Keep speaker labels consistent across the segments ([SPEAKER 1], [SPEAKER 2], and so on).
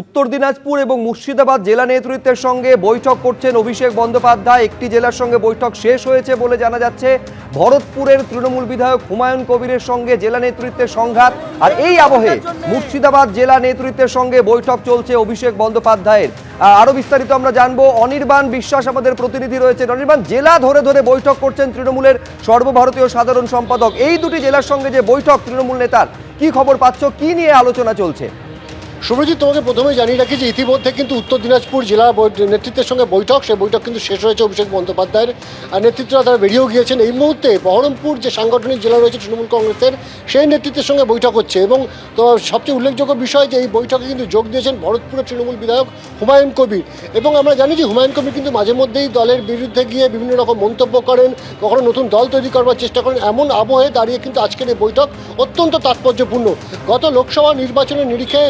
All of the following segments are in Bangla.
[SPEAKER 1] উত্তর দিনাজপুর এবং মুর্শিদাবাদ জেলা নেতৃত্বের সঙ্গে বৈঠক করছেন অভিষেক বন্দ্যোপাধ্যায়। একটি জেলার সঙ্গে বৈঠক শেষ হয়েছে বলে জানা যাচ্ছে। ভরতপুরের তৃণমূল বিধায়ক হুমায়ুন কবিরের সঙ্গে জেলা নেতৃত্বের সংঘাত। আর এই আবহে মুর্শিদাবাদ জেলা নেতৃত্বের সঙ্গে বৈঠক চলছে অভিষেক বন্দ্যোপাধ্যায়ের। আহ, আরও বিস্তারিত আমরা জানব। অনির্বাণ বিশ্বাস আমাদের প্রতিনিধি রয়েছে অনির্বাণ জেলা ধরে ধরে বৈঠক করছেন তৃণমূলের সর্বভারতীয় সাধারণ সম্পাদক। এই দুটি জেলার সঙ্গে যে বৈঠক তৃণমূল নেতার কি খবর পাচ্ছ? কি নিয়ে আলোচনা চলছে?
[SPEAKER 2] শুভজিৎ, তোমাকে প্রথমে জানিয়ে রাখি যে ইতিমধ্যে কিন্তু উত্তর দিনাজপুর জেলা নেতৃত্বের সঙ্গে বৈঠক, সেই বৈঠক কিন্তু শেষ হয়েছে অভিষেক বন্দ্যোপাধ্যায়ের। আর নেতৃত্বরা তারা বেরিয়েও গিয়েছেন। এই মুহূর্তে বহরমপুর যে সাংগঠনিক জেলা রয়েছে তৃণমূল কংগ্রেসের, সেই নেতৃত্বের সঙ্গে বৈঠক হচ্ছে এবং সবচেয়ে উল্লেখযোগ্য বিষয় যে এই বৈঠকে কিন্তু যোগ দিয়েছেন ভরতপুরের তৃণমূল বিধায়ক হুমায়ুন কবির। এবং আমরা জানি যে হুমায়ুন কবির কিন্তু মাঝে মধ্যেই দলের বিরুদ্ধে গিয়ে বিভিন্ন রকম মন্তব্য করেন, কখনো নতুন দল তৈরি করবার চেষ্টা করেন, এমন আবহে দাঁড়িয়ে কিন্তু আজকের এই বৈঠক অত্যন্ত তাৎপর্যপূর্ণ। গত লোকসভা নির্বাচনের নিরিখে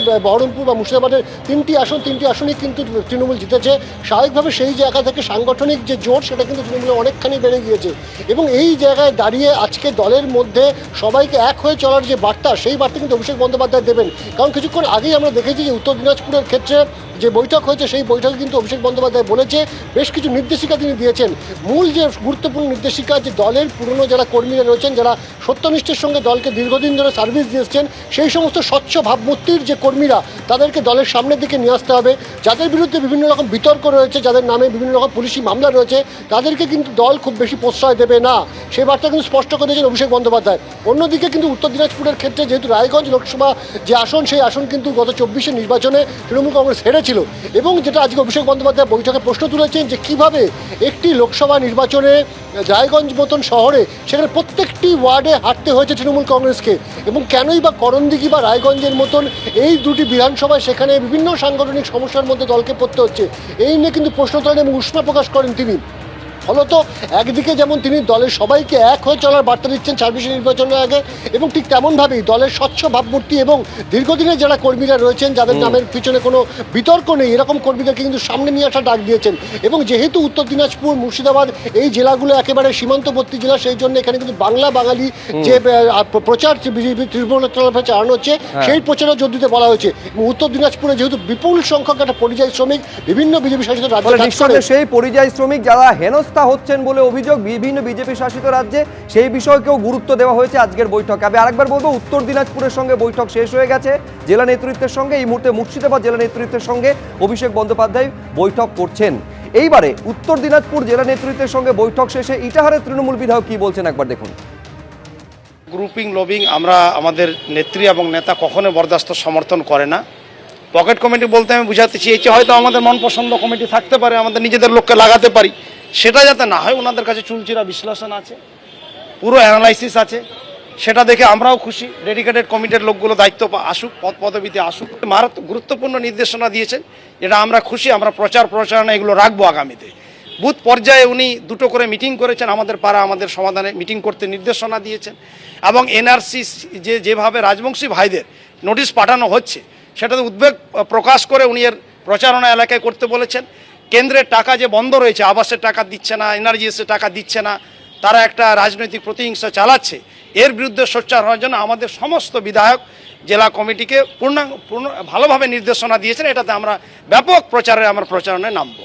[SPEAKER 2] বা মুর্শিদাবাদের তিনটি আসন, তিনটি আসনই কিন্তু তৃণমূল জিতেছে। স্বাভাবিকভাবে সেই জায়গা থেকে সাংগঠনিক যে জোর সেটা কিন্তু তৃণমূলে অনেকখানি বেড়ে গিয়েছে। এবং এই জায়গায় দাঁড়িয়ে আজকে দলের মধ্যে সবাইকে এক হয়ে চলার যে বার্তা, সেই বার্তা কিন্তু অভিষেক বন্দ্যোপাধ্যায় দেবেন। কারণ কিছুক্ষণ আগেই আমরা দেখেছি যে উত্তর দিনাজপুরের ক্ষেত্রে যে বৈঠক হয়েছে, সেই বৈঠকে কিন্তু অভিষেক বন্দ্যোপাধ্যায় বলেছে, বেশ কিছু নির্দেশিকা তিনি দিয়েছেন। মূল যে গুরুত্বপূর্ণ নির্দেশিকা যে দলের পুরনো যারা কর্মীরা রয়েছেন, যারা সত্যনিষ্ঠের সঙ্গে দলকে দীর্ঘদিন ধরে সার্ভিস দিয়েছেন সেই সমস্ত স্বচ্ছ ভাবমূর্তির যে কর্মীরা, তাদেরকে দলের সামনের দিকে নিয়ে আসতে হবে। যাদের বিরুদ্ধে বিভিন্ন রকম বিতর্ক রয়েছে, যাদের নামে বিভিন্ন রকম পুলিশি মামলা রয়েছে, তাদেরকে কিন্তু দল খুব বেশি প্রশ্রয় দেবে না। সেই বার্তা কিন্তু স্পষ্ট করে দিয়েছেন অভিষেক বন্দ্যোপাধ্যায়। অন্যদিকে কিন্তু উত্তর দিনাজপুরের ক্ষেত্রে যেহেতু রায়গঞ্জ লোকসভা যে আসন, সেই আসন কিন্তু গত চব্বিশের নির্বাচনে তৃণমূল কংগ্রেস হেরেছিল এবং যেটা আজকে অভিষেক বন্দ্যোপাধ্যায় বৈঠকে প্রশ্ন তুলেছেন যে কীভাবে একটি লোকসভা নির্বাচনে রায়গঞ্জ মতন শহরে সেখানে প্রত্যেকটি ওয়ার্ডে হাঁটতে হয়েছে তৃণমূল কংগ্রেসকে এবং কেনই বা করণদিঘি বা রায়গঞ্জের মতন এই দুটি বিধানসভায় সেখানে বিভিন্ন সাংগঠনিক সমস্যার মধ্যে দলকে পড়তে হচ্ছে, এই নিয়ে কিন্তু প্রশ্ন তোলেন এবং উষ্মা প্রকাশ করেন তিনি। ফলত একদিকে যেমন তিনি দলের সবাইকে এক হয়ে চলার বার্তা দিচ্ছেন ছাব্বিশে নির্বাচনের আগে এবং ঠিক তেমনভাবেই দলের স্বচ্ছ ভাবমূর্তি এবং দীর্ঘদিনের যারা কর্মীরা রয়েছেন যাদের নামের পিছনে কোনো বিতর্ক নেই এরকম কর্মীদেরকে কিন্তু সামনে নিয়ে আসা ডাক দিয়েছেন। এবং যেহেতু উত্তর দিনাজপুর মুর্শিদাবাদ এই জেলাগুলো একেবারে সীমান্তবর্তী জেলা সেই জন্য এখানে কিন্তু বাংলা বাঙালি যে প্রচার বিজেপি তৃণমূলের তরফে চালানো হচ্ছে সেই প্রচারও জোর দিতে বলা হয়েছে। এবং উত্তর দিনাজপুরে যেহেতু বিপুল সংখ্যক একটা পরিযায়ী শ্রমিক বিভিন্ন বিজেপি শাসিত রাজ্যে
[SPEAKER 1] সেই পরিযায়ী শ্রমিক যারা হেনস্থা হচ্ছেন বলে অভিযোগ বিভিন্ন বিজেপি শাসিত রাজ্যে। সেই বিষয়কেও গুরুত্ব দেওয়া হয়েছে আজকের বৈঠকে। আমি আরেকবার বলব, উত্তর দিনাজপুরের সঙ্গে বৈঠক শেষ হয়ে গেছে। জেলা নেতৃত্বের সঙ্গে, এই মুহূর্তে মুর্শিদাবাদ জেলা নেতৃত্বের সঙ্গে অভিষেক বন্দ্যোপাধ্যায় বৈঠক করছেন। এইবারে উত্তর দিনাজপুর জেলা নেতৃত্বের সঙ্গে বৈঠক শেষে ইটাহারের তৃণমূল বিধায়ক কি বলছেন একবার দেখুন।
[SPEAKER 3] গ্রুপিং লবিং আমরা আমাদের নেত্রী এবং নেতা কখনো বরদাস্ত, সমর্থন করে না। পকেট কমিটি বলতে আমি বুঝাতে চেয়েছি, হয়তো আমাদের মন পছন্দ কমিটি থাকতে পারে, আমাদের নিজেদের লোককে লাগাতে পারি। সেটা যাতে না হয়, ওনাদের কাছে চুলচিরা বিশ্লেষণ আছে, পুরো অ্যানালাইসিস আছে, সেটা দেখে আমরাও খুশি। ডেডিকেটেড কমিটির লোকগুলো দায়িত্ব আসুক, পদ পদবিতে আসুক। মারাত্মক গুরুত্বপূর্ণ নির্দেশনা দিয়েছেন, যেটা আমরা খুশি, আমরা প্রচার প্রচারণা এগুলো রাখব আগামীতে। বুথ পর্যায়ে উনি দুটো করে মিটিং করেছেন, আমাদের পাড়া, আমাদের সমাধানে মিটিং করতে নির্দেশনা দিয়েছেন। এবং এনআরসি যে যেভাবে রাজবংশী ভাইদের নোটিশ পাঠানো হচ্ছে, সেটাতে উদ্বেগ প্রকাশ করে উনি এর প্রচারণা এলাকায় করতে বলেছেন। কেন্দ্রের টাকা যে বন্ধ রয়েছে, আবাসের টাকা দিচ্ছে না এনার্জিএসের টাকা দিচ্ছে না, তারা একটা রাজনৈতিক প্রতিহিংসা চালাচ্ছে। এর বিরুদ্ধে সোচ্চার হওয়ার জন্য আমাদের সমস্ত বিধায়ক জেলা কমিটিকে পূর্ণাঙ্গ, পূর্ণ, ভালোভাবে নির্দেশনা দিয়েছেন। এটাতে আমরা ব্যাপক প্রচারে আমরা প্রচারণায় নামবো।